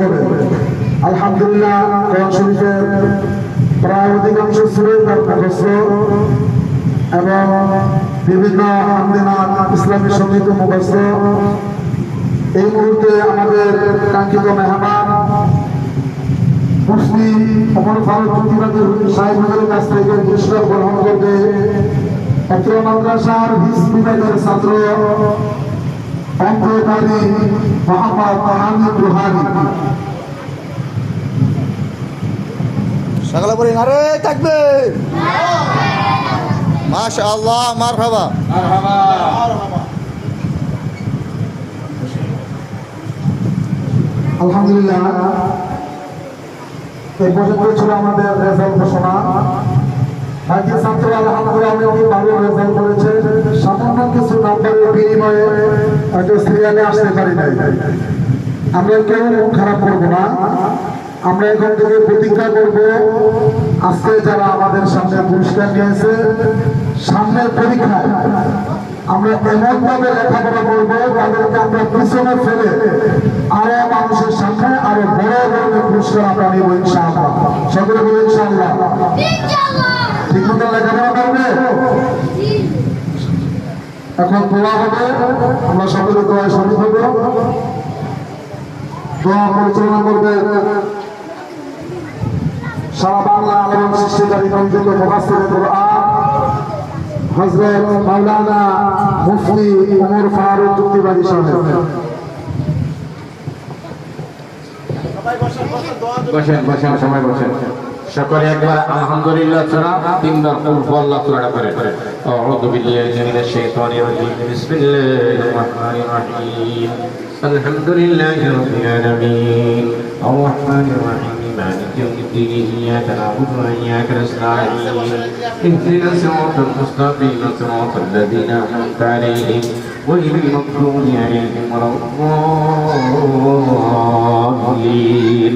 করে। আলহামদুলিল্লাহ শরীফের প্রায় অধিকাংশ মুখস্থ এবং বিভিন্ন ইসলামী সংগীত মুখস্থ। এই মুহূর্তে আমাদের কাঙ্ক্ষিত মেহমান মুসলি অমর ফারুক সাহেবের কাছ থেকে গ্রহণ করবে। অত্র মাদ্রাসার হিস বিভাগের ছাত্র অঙ্ককারী মোহাম্মদ রুহানি সকালে বলি আরে থাকবে? মাশা আল্লাহ মার খাবা আলহামদুলিল্লাহ এই পর্যন্ত ছিল আমাদের রেজাল্ট ঘোষণা। ছাত্র আলহামদুলিল্লাহ করেছে। সামান্য কিছু বিনিময়ে সিরিয়ালে আসতে পারি নাই। আমরা কেউ খারাপ করব না। আমরা থেকে প্রতিজ্ঞা করব, আজকে যারা আমাদের সামনে পুরস্কার নিয়েছে, সামনের পরীক্ষায় আমরা এমন ভাবে লেখাপড়া করব, তাদেরকে আমরা পিছনে ফেলে আরও মানুষের সামনে, আরও বড় ধরনের পুরস্কার আমরা সকলে বলি ইনশাআল্লাহ ঠিক মতো লেখাপড়া করবে এখন দোয়া হবে। আমরা সকলে দোয়ায় শরীর হব দোয়া পরিচালনা করবে সারা বাংলা আলম সৃষ্টিকারী নন্দিত মুহাসির হজরত মাওলানা মুফতি উমর ফারুক যুক্তিবাদী সাহেব। বসেন বসেন সবাই বসেন। সকলে একবার আলহামদুলিল্লাহ ছাড়া তিনবার কুল আল্লাহ তাআলা করে আউযু বিল্লাহি মিনাশ শাইতানির রাজিম বিসমিল্লাহির রহমানির রহিম আলহামদুলিল্লাহি রাব্বিল আলামিন আর রহমানির রহিম مالك يوم الدين إياك نعبد وإياك نستعين اهدنا الصراط المستقيم صراط الذين أنعمت عليهم غير المغضوب عليهم ولا الضالين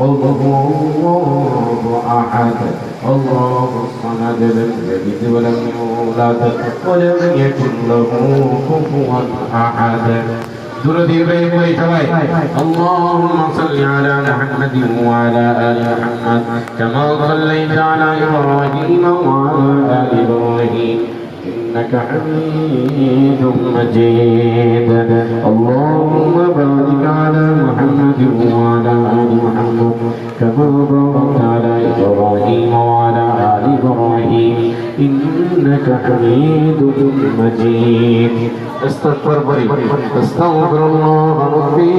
الله احد الله الصمد لم يلد ولم يولد ولم يكن له كفوا وإسماعيل اللهم صل على محمد وعلى آل محمد كما صليت على إبراهيم وعلى إنك حميد مجيد. اللهم بارك على محمد وعلى آل محمد كما باركت على إبراهيم وعلى آل إبراهيم. إنك حميد مجيد. استغفر بري. استغفر الله ربي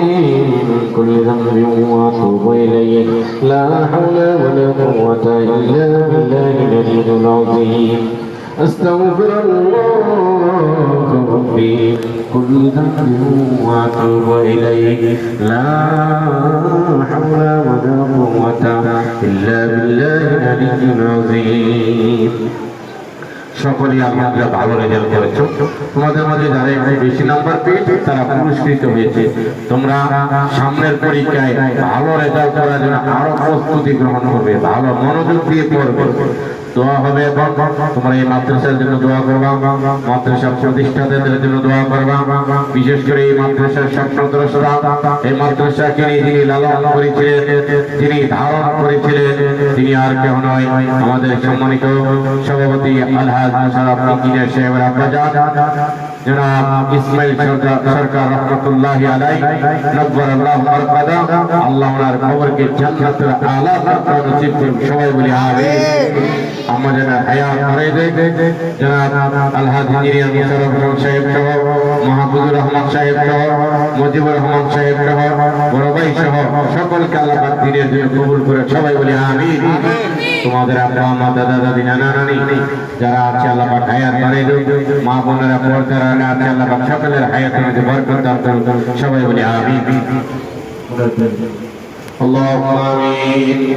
من كل ذنب وأتوب إليه. لا حول ولا قوة إلا بالله العلي العظيم. استغفر الله ربي كل ذنب وأتوب إليه. لا حول ولا قوة إلا بالله العلي العظيم. সকলেই আলহামদুলিল্লাহ ভালো রেজাল্ট করেছ। তোমাদের মধ্যে যারা একটু বেশি নাম্বার পেয়েছে, তারা পুরস্কৃত হয়েছে। তোমরা সামনের পরীক্ষায় ভালো রেজাল্ট করার জন্য আরও প্রস্তুতি গ্রহণ করবে, ভালো মনোযোগ দিয়ে পড়বে। দোয়া হবে তোমরা এই মাদ্রাসার জন্য দোয়া করবা, মাদ্রাসা প্রতিষ্ঠাতাদের জন্য দোয়া করবা। বিশেষ করে এই মাদ্রাসার সব সদস্যরা এই মাদ্রাসাকে যিনি লালন করেছিলেন, যিনি ধারণ করেছিলেন, তিনি আর কেউ নয়। আমাদের সম্মানিত সভাপতি আলহাজ মুশারফ ইঞ্জিনিয়ার সাহেবের আব্বাজান জনাব ইসমাইল আল্লাহ মারকাদা সবাই বলি আমিন আমাদের হায়াত করে দে জনাব আলহাজ ইঞ্জিনিয়ার মুশারফ রহমান সাহেব সহ মাহবুবুর রহমান সাহেব সহ মুজিবুর রহমান সাহেব সহ বড় ভাই সহ সকলকে আল্লাহ পাক দিনের জন্য কবুল করে সবাই বলি আমিন তোমাদের আব্বা মা দাদা দাদি নানা নানি যারা আছে আল্লাহ পাক হায়াত বাড়িয়ে দেন মা বোনেরা পর্দারা আছে আল্লাহ পাক সকলের হায়াতের মধ্যে বরকত দান করুন সবাই বলি আমিন اللهم آمين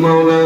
مولانا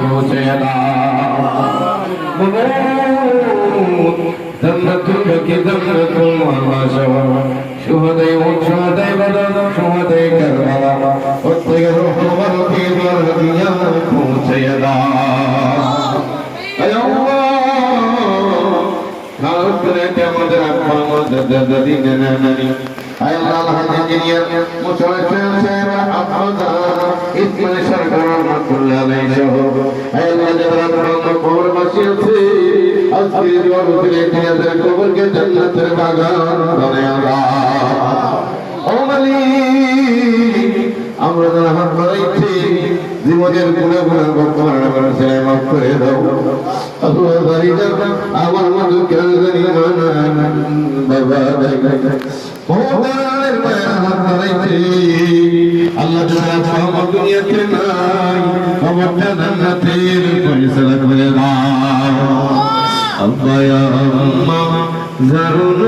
পৌঁছে জন্নতুকে জন্নতুল মামাশা শুহদাই উচ্চদাই বদন শুহদাই করবালা প্রত্যেক রূহ বরকে বরদিয়া পৌঁছে দা আমাদের আব্বা আমাদের দাদা দিনে নানি আয় আল্লাহ হাজির মুসলমান সাহেব আব্বা ইসমাইল আলাইহি সহ আল্লাহ যারা আপনার কবর বসে আছে আজকে জোর আমরা যারা হাত জীবনের গুণে গুণে বর্তমানে আমার ছেলে মাফ করে দাও। আল্লাহ যাও আমার কেন জানি না বাবা ভগবানের মায়া আল্লাহ যারা আমার দুনিয়াতে নাই, আমারটা জান্নাতের ফয়সালা করে দাও। ইয়া জারুন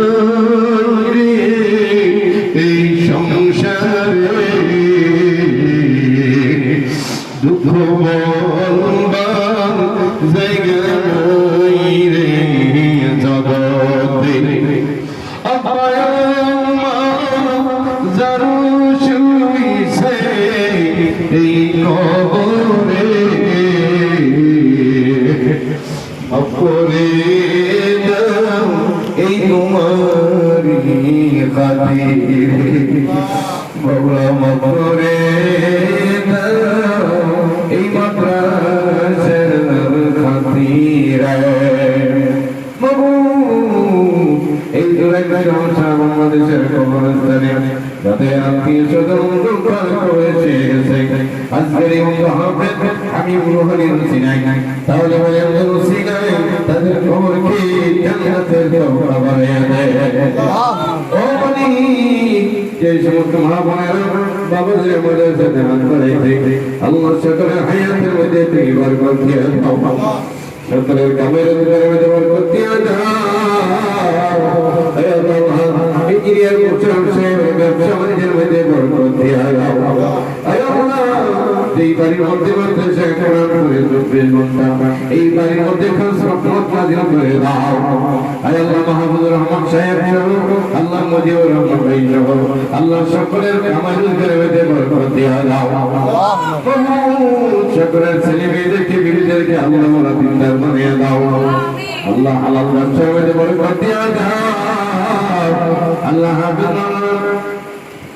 অপরে দাও এই তোমারি খাতির। বাবা মপরে দাও কবরস্থানে যাতে আত্মীয় স্বজন দুর্বল করেছে আজকের এই মহাপেট আমি গ্রহণের সিনাই তাহলে বলে সিনাই তাদের জান্নাতের দেয় ও যে সমস্ত বাবাদের সাথে হাত বাড়াইতে আল্লাহ সকলের হায়াতের মধ্যে তুমি বরকত দিয়ে দাও। সকলের কামের উপরে বরকত দিয়ে দাও হে আল্লাহ ইঞ্জিনিয়ার মুসলিম সাহেবের ব্যবসা বাণিজ্যের মধ্যে বরকত দিয়ে দাও হে আল্লাহ এই বাড়ির মধ্যে মধ্যে সে কোরআন করে এই বাড়ির মধ্যে খাস রহমত নাজিল করে দাও। আয় আল্লাহ মাহমুদুর রহমান সাহেব আল্লাহ মজিবুর রহমান ভাই সহ আল্লাহ সকলের রোজগারের মধ্যে বরকত দিয়ে দাও। সকলের ছেলে মেয়েদেরকে বিবিদেরকে আল্লাহ মোলা দিনদার বানিয়ে দাও। আল্লাহ আল্লাহ ব্যবসার মধ্যে বরকত দিয়ে দাও। আল্লাহ হাফিজ